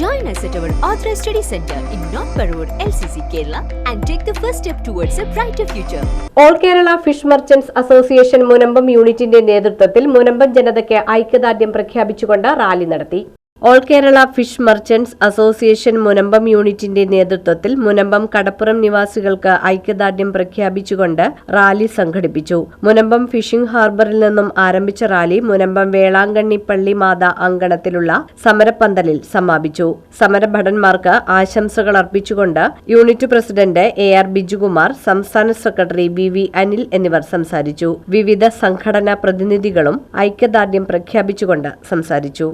Join us at our Authorized Study Center in North Parur, LCC, Kerala, and take the first step towards a brighter future. All Kerala fish merchants association Munambam യൂണിറ്റിന്റെ നേതൃത്വത്തിൽ മുനമ്പം ജനതയ്ക്ക് ഐക്യദാർഢ്യം പ്രഖ്യാപിച്ചുകൊണ്ട് rally നടത്തി all Kerala fish merchants association Munambam യൂണിറ്റിന്റെ നേതൃത്വത്തിൽ മുനമ്പം കടപ്പുറം നിവാസികൾക്ക് ഐക്യദാർഢ്യം പ്രഖ്യാപിച്ചുകൊണ്ട് റാലി സംഘടിപ്പിച്ചു. മുനമ്പം ഫിഷിംഗ് ഹാർബറിൽ നിന്നും ആരംഭിച്ച റാലി മുനമ്പം വേളാങ്കണ്ണി പള്ളി മാതാ അങ്കണത്തിലുള്ള സമരപ്പന്തലിൽ സമാപിച്ചു. സമരഭടന്മാർക്ക് ആശംസകൾ അർപ്പിച്ചുകൊണ്ട് unit president A R Bijukumar സംസ്ഥാന സെക്രട്ടറി വി വി അനിൽ എന്നിവർ സംസാരിച്ചു. വിവിധ സംഘടനാ പ്രതിനിധികളും ഐക്യദാർഢ്യം പ്രഖ്യാപിച്ചുകൊണ്ട് സംസാരിച്ചു.